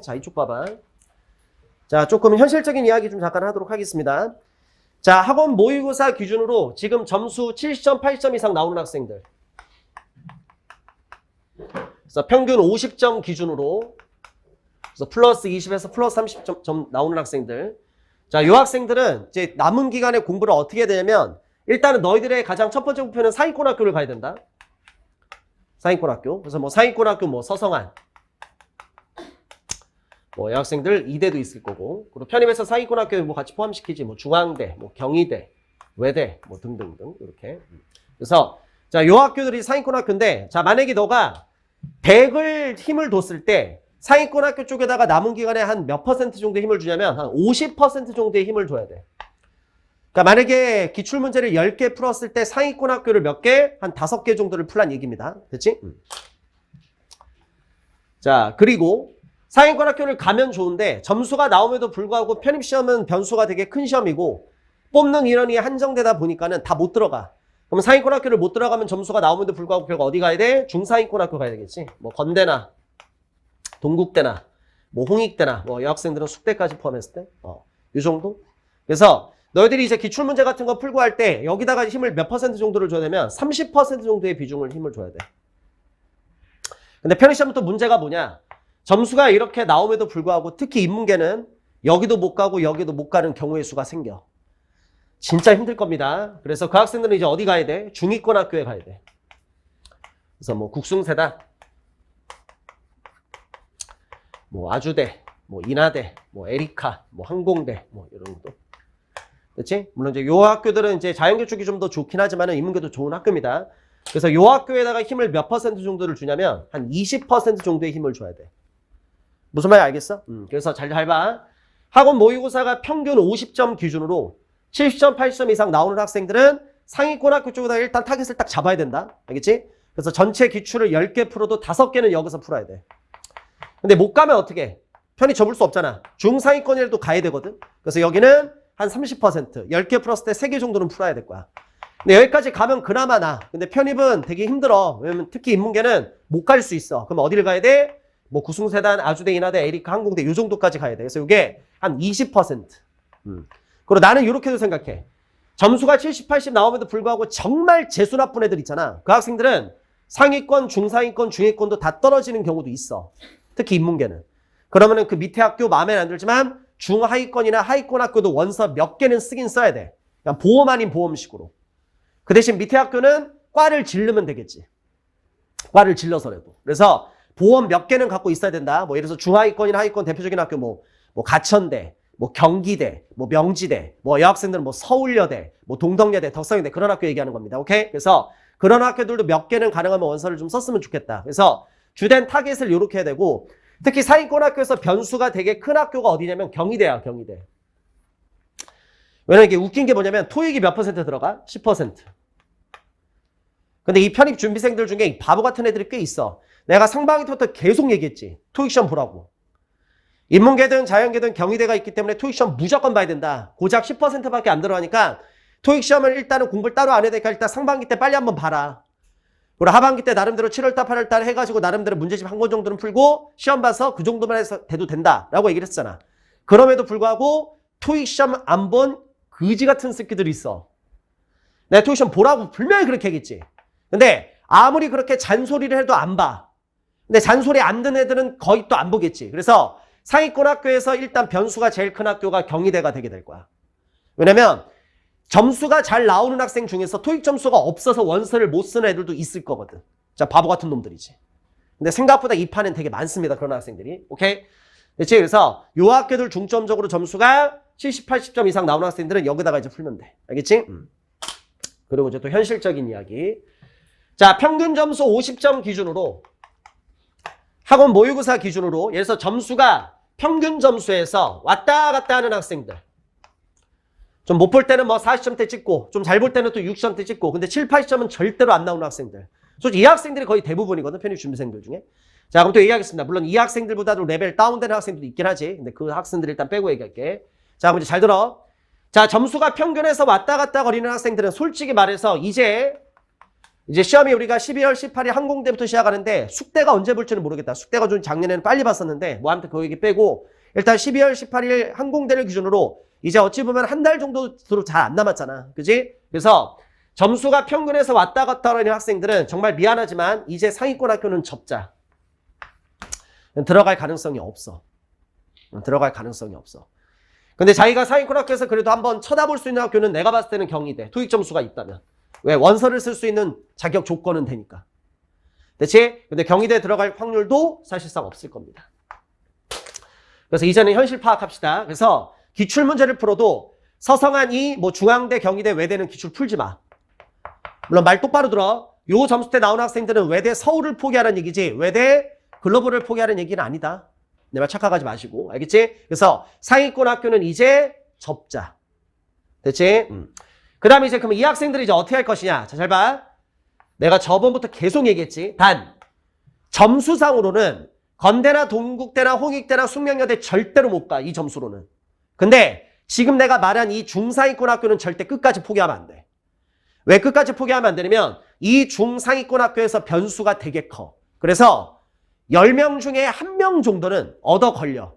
돼. 자, 이쪽 봐봐. 자, 조금 현실적인 이야기 좀 잠깐 하도록 하겠습니다. 자, 학원 모의고사 기준으로 지금 점수 70점, 80점 이상 나오는 학생들. 그래서 평균 50점 기준으로 그래서 플러스 20에서 플러스 30점 점 나오는 학생들. 자, 요 학생들은 이제 남은 기간에 공부를 어떻게 되냐면 일단은 너희들의 가장 첫 번째 목표는 상위권 학교를 가야 된다. 상위권 학교. 그래서 뭐 상위권 학교 뭐 서성한 뭐 여학생들 이대도 있을 거고 그리고 편입해서 상위권 학교에 뭐 같이 포함시키지 뭐 중앙대, 뭐 경희대, 외대 뭐 등등등 이렇게. 그래서 자, 요 학교들이 상위권 학교인데 자, 만약에 너가 100을 힘을 뒀을 때 상위권 학교 쪽에다가 남은 기간에 한 몇 퍼센트 정도의 힘을 주냐면 한 50% 정도의 힘을 줘야 돼. 그러니까 만약에 기출문제를 10개 풀었을 때 상위권 학교를 몇 개? 한 5개 정도를 풀란 얘기입니다. 됐지? 음. 자, 그리고 상위권 학교를 가면 좋은데 점수가 나옴에도 불구하고 편입시험은 변수가 되게 큰 시험이고 뽑는 인원이 한정되다 보니까는 다 못 들어가. 그럼 상위권 학교를 못 들어가면 점수가 나옴에도 불구하고 결국 어디 가야 돼? 중상위권 학교 가야 되겠지. 뭐 건대나 동국대나 뭐 홍익대나 뭐 여학생들은 숙대까지 포함했을 때, 어, 이 정도. 그래서 너희들이 이제 기출 문제 같은 거 풀고 할 때 여기다가 힘을 몇 퍼센트 정도를 줘야 되면 30% 정도의 비중을 힘을 줘야 돼. 근데 편의시험부터 문제가 뭐냐? 점수가 이렇게 나옴에도 불구하고 특히 인문계는 여기도 못 가고 여기도 못 가는 경우의 수가 생겨. 진짜 힘들 겁니다. 그래서 그 학생들은 이제 어디 가야 돼? 중위권 학교에 가야 돼. 그래서 뭐 국숭세다, 뭐 아주대, 뭐 인하대, 뭐 에리카, 뭐 항공대, 뭐 이런 것도. 그렇지? 물론 이제 요 학교들은 이제 자연계 쪽이 좀 더 좋긴 하지만은 인문계도 좋은 학교입니다. 그래서 요 학교에다가 힘을 몇 퍼센트 정도를 주냐면 한 20% 정도의 힘을 줘야 돼. 무슨 말인지 알겠어? 음, 그래서 잘, 잘 봐. 학원 모의고사가 평균 50점 기준으로 70점, 80점 이상 나오는 학생들은 상위권 학교 쪽에다 일단 타겟을 딱 잡아야 된다. 알겠지? 그래서 전체 기출을 10개 풀어도 5개는 여기서 풀어야 돼. 근데 못 가면 어떻게? 해? 편이 접을 수 없잖아. 중상위권이라도 가야 되거든. 그래서 여기는 한 30%, 10개 풀었을 때 3개 정도는 풀어야 될 거야. 근데 여기까지 가면 그나마 나. 근데 편입은 되게 힘들어. 왜냐면 특히 인문계는 못 갈 수 있어. 그럼 어디를 가야 돼? 뭐 구숭세단, 아주대, 인하대, 에리카, 항공대 요 정도까지 가야 돼. 그래서 이게 한 20%. 음. 그리고 나는 이렇게도 생각해. 점수가 70, 80 나오면도 불구하고 정말 재수 나쁜 애들 있잖아. 그 학생들은 상위권, 중상위권, 중위권도 다 떨어지는 경우도 있어. 특히 인문계는. 그러면은 그 밑에 학교 마음에 안 들지만 중하위권이나 하위권 학교도 원서 몇 개는 쓰긴 써야 돼. 그냥 보험 아닌 보험식으로. 그 대신 밑에 학교는 과를 질르면 되겠지. 과를 질러서라도. 그래서 보험 몇 개는 갖고 있어야 된다. 뭐 예를 들어서 중하위권이나 하위권 대표적인 학교 뭐, 뭐 가천대, 뭐 경기대, 뭐 명지대, 뭐 여학생들은 뭐 서울여대, 뭐 동덕여대, 덕성여대 그런 학교 얘기하는 겁니다. 오케이? 그래서 그런 학교들도 몇 개는 가능하면 원서를 좀 썼으면 좋겠다. 그래서 주된 타겟을 이렇게 해야 되고 특히 상위권 학교에서 변수가 되게 큰 학교가 어디냐면 경희대야, 경희대. 왜냐면 이게 웃긴 게 뭐냐면 토익이 몇 퍼센트 들어가? 10%. 근데 이 편입 준비생들 중에 이 바보 같은 애들이 꽤 있어. 내가 상반기 때부터 계속 얘기했지. 토익 시험 보라고. 인문계든 자연계든 경희대가 있기 때문에 토익 시험 무조건 봐야 된다. 고작 10%밖에 안 들어가니까 토익 시험을 일단은 공부를 따로 안 해야 되니까 일단 상반기 때 빨리 한번 봐라. 그리고 하반기 때 나름대로 7월달, 8월달 해가지고 나름대로 문제집 한 권 정도는 풀고 시험 봐서 그 정도만 해서 돼도 된다라고 얘기를 했잖아. 그럼에도 불구하고 토익 시험 안 본 그지 같은 새끼들이 있어. 내가 토익 시험 보라고 분명히 그렇게 얘기했지. 근데 아무리 그렇게 잔소리를 해도 안 봐. 근데 잔소리 안 듣는 애들은 거의 또 안 보겠지. 그래서 상위권 학교에서 일단 변수가 제일 큰 학교가 경희대가 되게 될 거야. 왜냐면 점수가 잘 나오는 학생 중에서 토익 점수가 없어서 원서를 못 쓰는 애들도 있을 거거든. 자, 바보 같은 놈들이지. 근데 생각보다 이 판은 되게 많습니다. 그런 학생들이. 오케이? 그렇지? 그래서 요 학교들 중점적으로 점수가 70, 80점 이상 나오는 학생들은 여기다가 이제 풀면 돼. 알겠지? 음. 그리고 이제 또 현실적인 이야기. 자, 평균 점수 50점 기준으로 학원 모의고사 기준으로 예를 들어서 점수가 평균 점수에서 왔다 갔다 하는 학생들. 좀 못 볼 때는 뭐 40점대 찍고 좀 잘 볼 때는 또 60점대 찍고 근데 7, 80점은 절대로 안 나오는 학생들. 솔직히 이 학생들이 거의 대부분이거든 편입 준비생들 중에. 자 그럼 또 얘기하겠습니다. 물론 이 학생들보다도 레벨 다운되는 학생들도 있긴 하지. 근데 그 학생들 일단 빼고 얘기할게. 자 그럼 이제 잘 들어. 자 점수가 평균에서 왔다 갔다 거리는 학생들은 솔직히 말해서 이제 이제 시험이 우리가 12월 18일 항공대부터 시작하는데 숙대가 언제 볼지는 모르겠다. 숙대가 좀 작년에는 빨리 봤었는데 뭐 아무튼 그 얘기 빼고 일단 12월 18일 항공대를 기준으로 이제 어찌 보면 한 달 정도 잘안 남았잖아. 그지? 그래서 점수가 평균에서 왔다 갔다 하는 학생들은 정말 미안하지만 이제 상위권 학교는 접자. 들어갈 가능성이 없어. 들어갈 가능성이 없어. 근데 자기가 상위권 학교에서 그래도 한번 쳐다볼 수 있는 학교는 내가 봤을 때는 경희대. 토익 점수가 있다면. 왜? 원서를 쓸 수 있는 자격 조건은 되니까. 대체? 근데 경희대 들어갈 확률도 사실상 없을 겁니다. 그래서 이제는 현실 파악합시다. 그래서 기출 문제를 풀어도 서성한이 뭐 중앙대, 경희대, 외대는 기출 풀지 마. 물론 말 똑바로 들어. 요 점수 때 나온 학생들은 외대 서울을 포기하라는 얘기지 외대 글로벌을 포기하라는 얘기는 아니다. 내 말 착각하지 마시고 알겠지? 그래서 상위권 학교는 이제 접자. 됐지? 음. 그 다음에 이제 그럼 이 학생들이 이제 어떻게 할 것이냐? 자, 잘 봐. 내가 저번부터 계속 얘기했지. 단 점수상으로는 건대나 동국대나 홍익대나 숙명여대 절대로 못 가. 이 점수로는. 근데 지금 내가 말한 이 중상위권 학교는 절대 끝까지 포기하면 안 돼. 왜 끝까지 포기하면 안 되냐면 이 중상위권 학교에서 변수가 되게 커. 그래서 10명 중에 1명 정도는 얻어 걸려.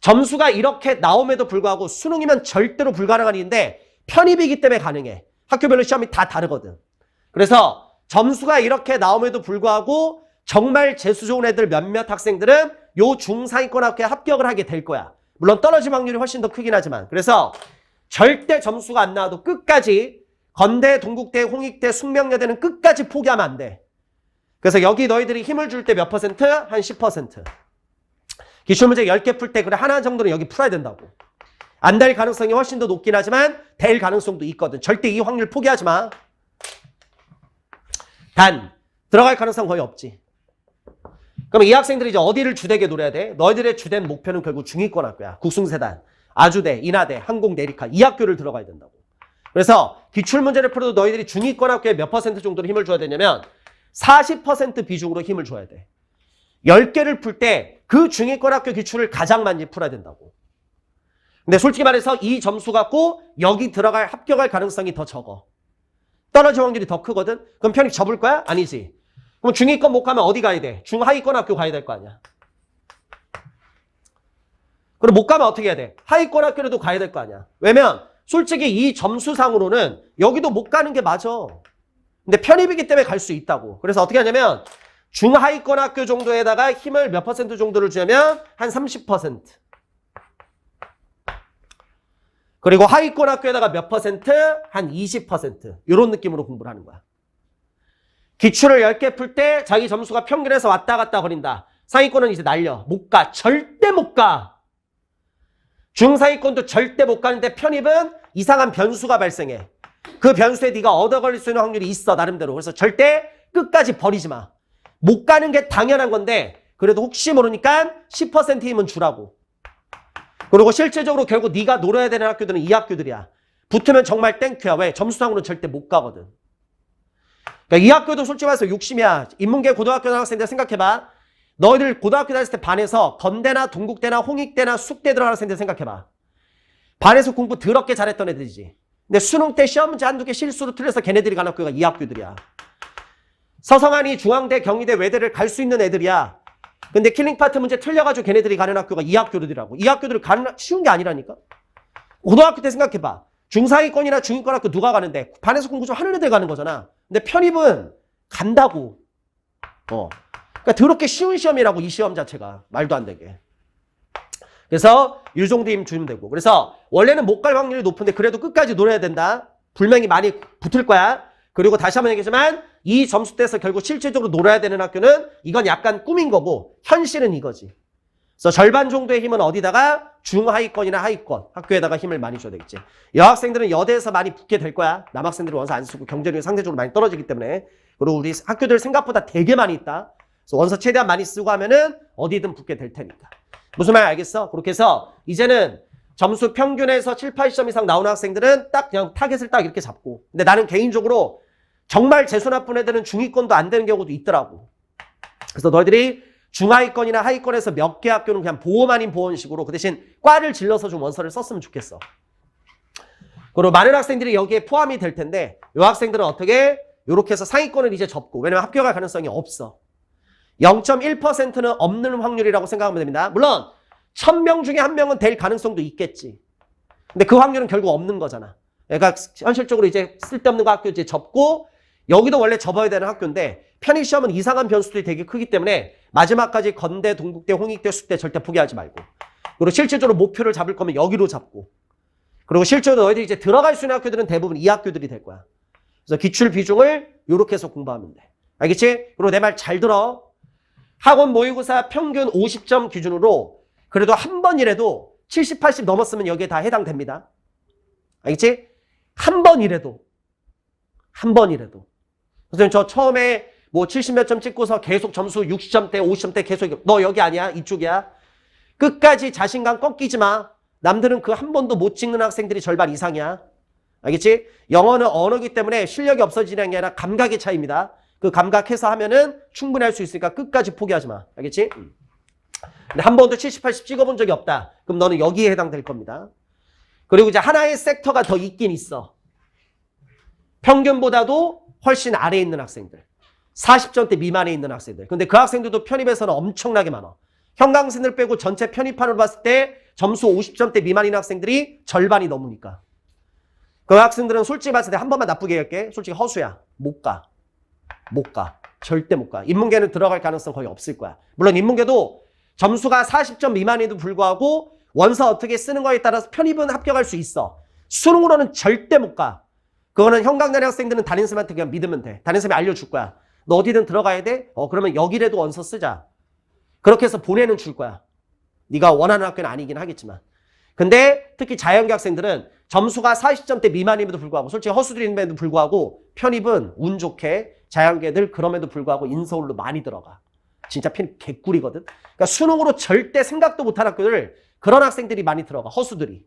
점수가 이렇게 나옴에도 불구하고 수능이면 절대로 불가능한 일인데 편입이기 때문에 가능해. 학교별로 시험이 다 다르거든. 그래서 점수가 이렇게 나옴에도 불구하고 정말 재수 좋은 애들 몇몇 학생들은 요 중상위권 학교에 합격을 하게 될 거야. 물론 떨어질 확률이 훨씬 더 크긴 하지만. 그래서 절대 점수가 안 나와도 끝까지 건대, 동국대, 홍익대, 숙명여대는 끝까지 포기하면 안 돼. 그래서 여기 너희들이 힘을 줄 때 몇 퍼센트? 한 10%. 기출문제 10개 풀 때 그래 하나 정도는 여기 풀어야 된다고. 안 될 가능성이 훨씬 더 높긴 하지만 될 가능성도 있거든. 절대 이 확률 포기하지 마. 단 들어갈 가능성 거의 없지. 그럼 이 학생들이 이제 어디를 주되게 노려야 돼? 너희들의 주된 목표는 결국 중위권 학교야. 국승세단, 아주대, 인하대, 항공대, 리카 이 학교를 들어가야 된다고. 그래서 기출 문제를 풀어도 너희들이 중위권 학교에 몇 퍼센트 정도로 힘을 줘야 되냐면 40% 비중으로 힘을 줘야 돼. 10개를 풀 때 그 중위권 학교 기출을 가장 많이 풀어야 된다고. 근데 솔직히 말해서 이 점수 갖고 여기 들어갈 합격할 가능성이 더 적어. 떨어질 확률이 더 크거든? 그럼 편입 접을 거야? 아니지. 그럼 중위권 못 가면 어디 가야 돼? 중하위권 학교 가야 될 거 아니야. 그럼 못 가면 어떻게 해야 돼? 하위권 학교라도 가야 될 거 아니야. 왜냐면 솔직히 이 점수상으로는 여기도 못 가는 게 맞아. 근데 편입이기 때문에 갈 수 있다고. 그래서 어떻게 하냐면 중하위권 학교 정도에다가 힘을 몇 퍼센트 정도를 주냐면 한 30%. 그리고 하위권 학교에다가 몇 퍼센트? 한 20%. 이런 느낌으로 공부를 하는 거야. 기출을 10개 풀 때 자기 점수가 평균에서 왔다 갔다 거린다. 상위권은 이제 날려. 못 가. 절대 못 가. 중상위권도 절대 못 가는데 편입은 이상한 변수가 발생해. 그 변수에 네가 얻어 걸릴 수 있는 확률이 있어 나름대로. 그래서 절대 끝까지 버리지 마. 못 가는 게 당연한 건데 그래도 혹시 모르니까 10% 힘은 주라고. 그리고 실질적으로 결국 네가 노려야 되는 학교들은 이 학교들이야. 붙으면 정말 땡큐야. 왜? 점수상으로는 절대 못 가거든. 그러니까 이 학교도 솔직히 말해서 욕심이야. 인문계 고등학교 학생들 생각해봐. 너희들 고등학교 다녔을 때 반에서 건대나 동국대나 홍익대나 숙대 들어가는 학생들 생각해봐. 반에서 공부 더럽게 잘했던 애들이지. 근데 수능 때 시험 문제 한두 개 실수로 틀려서 걔네들이 가는 학교가 이 학교들이야. 서성한이 중앙대, 경희대, 외대를 갈 수 있는 애들이야. 근데 킬링 파트 문제 틀려가지고 걔네들이 가는 학교가 이 학교들이라고. 이 학교들을 가는 쉬운 게 아니라니까. 고등학교 때 생각해봐. 중상위권이나 중위권 학교 누가 가는데 반에서 공부 좀 하는 애들 가는 거잖아. 근데 편입은 간다고. 어. 그러니까 더럽게 쉬운 시험이라고 이 시험 자체가 말도 안 되게. 그래서 힘 주면 되고. 그래서 원래는 못 갈 확률이 높은데 그래도 끝까지 노려야 된다. 불명이 많이 붙을 거야. 그리고 다시 한번 얘기하지만 이 점수대에서 결국 실질적으로 놀아야 되는 학교는 이건 약간 꿈인 거고 현실은 이거지. 그래서 절반 정도의 힘은 어디다가 중하위권이나 하위권 학교에다가 힘을 많이 줘야 되겠지. 여학생들은 여대에서 많이 붙게 될 거야. 남학생들이 원서 안 쓰고 경쟁력이 상대적으로 많이 떨어지기 때문에. 그리고 우리 학교들 생각보다 되게 많이 있다. 그래서 원서 최대한 많이 쓰고 하면은 어디든 붙게 될 테니까. 무슨 말 알겠어? 그렇게 해서 이제는 점수 평균에서 7, 80점 이상 나오는 학생들은 딱 그냥 타겟을 딱 이렇게 잡고. 근데 나는 개인적으로 정말 재수 나쁜 애들은 중위권도 안 되는 경우도 있더라고. 그래서 너희들이 중하위권이나 하위권에서 몇 개 학교는 그냥 보험 아닌 보험식으로 그 대신 과를 질러서 좀 원서를 썼으면 좋겠어. 그리고 많은 학생들이 여기에 포함이 될 텐데 이 학생들은 어떻게 이렇게 해서 상위권을 이제 접고 왜냐면 합격할 가능성이 없어. 0.1%는 없는 확률이라고 생각하면 됩니다. 물론 1000명 중에 한 명은 될 가능성도 있겠지. 근데 그 확률은 결국 없는 거잖아. 그러니까 현실적으로 이제 쓸데없는 거 학교 이제 접고 여기도 원래 접어야 되는 학교인데 편입 시험은 이상한 변수들이 되게 크기 때문에 마지막까지 건대, 동국대, 홍익대, 수대 절대 포기하지 말고 그리고 실질적으로 목표를 잡을 거면 여기로 잡고 그리고 실제로 너희들이 이제 들어갈 수 있는 학교들은 대부분 이 학교들이 될 거야. 그래서 기출 비중을 이렇게 해서 공부하면 돼. 알겠지? 그리고 내 말 잘 들어. 학원 모의고사 평균 50점 기준으로 그래도 한 번이라도 70, 80 넘었으면 여기에 다 해당됩니다. 알겠지? 한 번이라도. 한 번이라도. 선생님, 저 처음에 뭐 70몇 점 찍고서 계속 점수 60점대, 50점대 계속, 너 여기 아니야? 이쪽이야? 끝까지 자신감 꺾이지 마. 남들은 그 한 번도 못 찍는 학생들이 절반 이상이야. 알겠지? 영어는 언어기 때문에 실력이 없어지는 게 아니라 감각의 차이입니다. 그 감각해서 하면은 충분히 할 수 있으니까 끝까지 포기하지 마. 알겠지? 음. 근데 한 번도 70, 80 찍어본 적이 없다. 그럼 너는 여기에 해당될 겁니다. 그리고 이제 하나의 섹터가 더 있긴 있어. 평균보다도 훨씬 아래에 있는 학생들. 40점대 미만에 있는 학생들. 근데 그 학생들도 편입에서는 엄청나게 많아. 형광생들 빼고 전체 편입판으로 봤을 때 점수 50점대 미만인 학생들이 절반이 넘으니까. 그 학생들은 솔직히 봤을 때 한 번만 나쁘게 얘기할게. 솔직히 허수야. 못 가. 못 가. 절대 못 가. 인문계는 들어갈 가능성 거의 없을 거야. 물론 인문계도 점수가 40점 미만에도 불구하고 원서 어떻게 쓰는 거에 따라서 편입은 합격할 수 있어. 수능으로는 절대 못 가. 그거는 형광단의 학생들은 담임쌤한테 그냥 믿으면 돼. 담임쌤이 알려줄 거야. 너 어디든 들어가야 돼? 어 그러면 여기라도 원서 쓰자. 그렇게 해서 보내는 줄 거야. 네가 원하는 학교는 아니긴 하겠지만. 근데 특히 자연계 학생들은 점수가 40점대 미만임에도 불구하고 솔직히 허수들임에도 불구하고 편입은 운 좋게 자연계들 그럼에도 불구하고 인서울로 많이 들어가. 진짜 편입 개꿀이거든. 그러니까 수능으로 절대 생각도 못한 학교를 그런 학생들이 많이 들어가. 허수들이.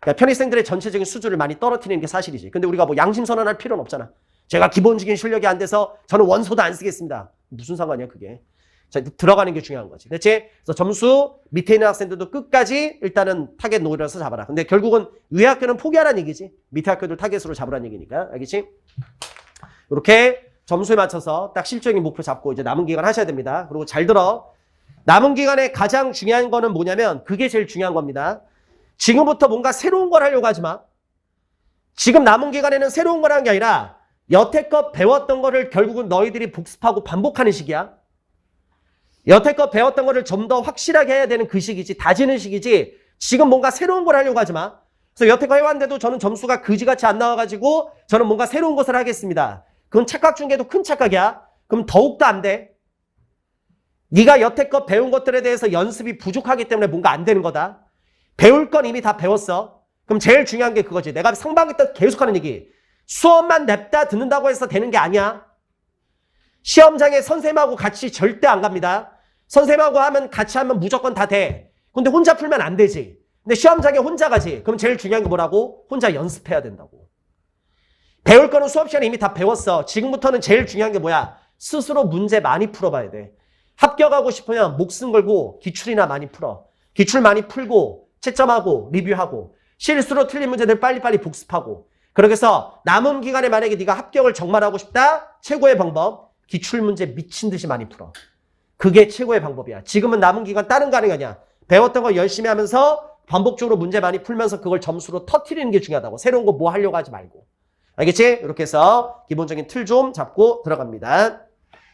그러니까 편입생들의 전체적인 수준을 많이 떨어뜨리는 게 사실이지. 근데 우리가 뭐 양심 선언할 필요는 없잖아. 제가 기본적인 실력이 안 돼서 저는 원소도 안 쓰겠습니다. 무슨 상관이야 그게. 자, 들어가는 게 중요한 거지. 그렇지? 그래서 점수 밑에 있는 학생들도 끝까지 일단은 타겟 노려서 잡아라. 근데 결국은 위에 학교는 포기하라는 얘기지. 밑에 학교들 타겟으로 잡으라는 얘기니까. 알겠지? 이렇게 점수에 맞춰서 딱 실적인 목표 잡고 이제 남은 기간 하셔야 됩니다. 그리고 잘 들어. 남은 기간에 가장 중요한 거는 뭐냐면 그게 제일 중요한 겁니다. 지금부터 뭔가 새로운 걸 하려고 하지 마. 지금 남은 기간에는 새로운 걸 하는 게 아니라 여태껏 배웠던 거를 결국은 너희들이 복습하고 반복하는 시기야. 여태껏 배웠던 거를 좀 더 확실하게 해야 되는 그 시기지, 다지는 시기지, 지금 뭔가 새로운 걸 하려고 하지 마. 그래서 여태껏 해왔는데도 저는 점수가 그지같이 안 나와가지고 저는 뭔가 새로운 것을 하겠습니다. 그건 착각 중에도 큰 착각이야. 그럼 더욱더 안 돼. 네가 여태껏 배운 것들에 대해서 연습이 부족하기 때문에 뭔가 안 되는 거다. 배울 건 이미 다 배웠어. 그럼 제일 중요한 게 그거지. 내가 상반기 때 계속하는 얘기. 수업만 냅다 듣는다고 해서 되는 게 아니야. 시험장에 선생님하고 같이 절대 안 갑니다. 선생님하고 하면 같이 하면 무조건 다 돼. 근데 혼자 풀면 안 되지. 근데 시험장에 혼자 가지. 그럼 제일 중요한 게 뭐라고? 혼자 연습해야 된다고. 배울 거는 수업 시간에 이미 다 배웠어. 지금부터는 제일 중요한 게 뭐야? 스스로 문제 많이 풀어봐야 돼. 합격하고 싶으면 목숨 걸고 기출이나 많이 풀어. 기출 많이 풀고 채점하고 리뷰하고 실수로 틀린 문제들 빨리빨리 복습하고 그렇게 해서 남은 기간에 만약에 네가 합격을 정말 하고 싶다? 최고의 방법 기출 문제 미친 듯이 많이 풀어. 그게 최고의 방법이야. 지금은 남은 기간 다른 거 하는 거 아니야. 배웠던 거 열심히 하면서 반복적으로 문제 많이 풀면서 그걸 점수로 터트리는 게 중요하다고. 새로운 거 뭐 하려고 하지 말고. 알겠지? 이렇게 해서 기본적인 틀 좀 잡고 들어갑니다.